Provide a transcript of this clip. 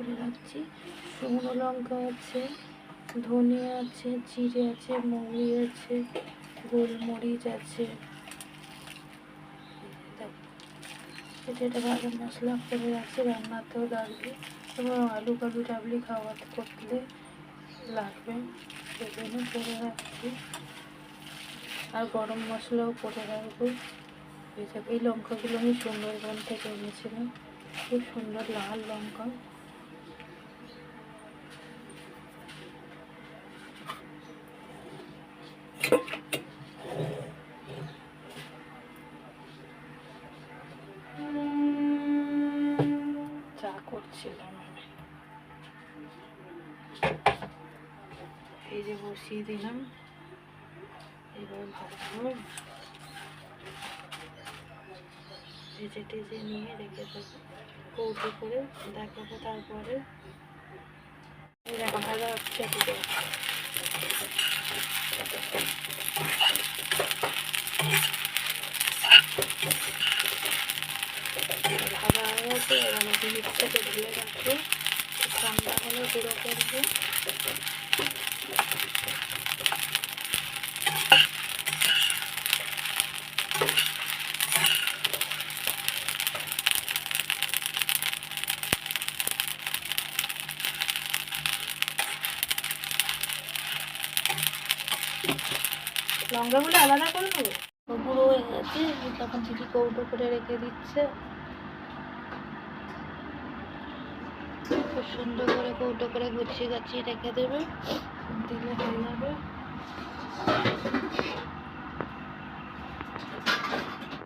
করে রাখছি শুকনো লঙ্কা আছে ধনিয়া আছে, জিরে আছে, মৌরি আছে, গোলমরিচ আছে। এটা এটা ভালো মশলা করে রাখছি রান্নাতেও লাগবে এবং আলু কালু টাবলি খাওয়াতে করলে লাগবে, সেজন্য করে রাখছি। আর গরম মশলাও করে রাখব। এই লঙ্কাগুলো আমি সুন্দরবন থেকে এনেছিলাম, খুব সুন্দর লাল লঙ্কা। করছিলাম এই যে বসিয়ে দিলাম। এবার ভালো ভেজে টেজে নিয়ে রেখে দেবো। কৌটো করে দেখাবো তারপরে। দেখা ভালো এবার আমি মিক্সারটা ঢেলে রাখব। ঠান্ডা হলে গুঁড়ো করব। লঙ্কাগুলো আলাদা করে দেবো? তো হয়ে গেছে, তখন দিদি কৌটো করে রেখে দিচ্ছে। খুব সুন্দর করে কৌটো করে গুছিয়ে গাছিয়ে রেখে দেবে। দিলে হয়ে যাবে।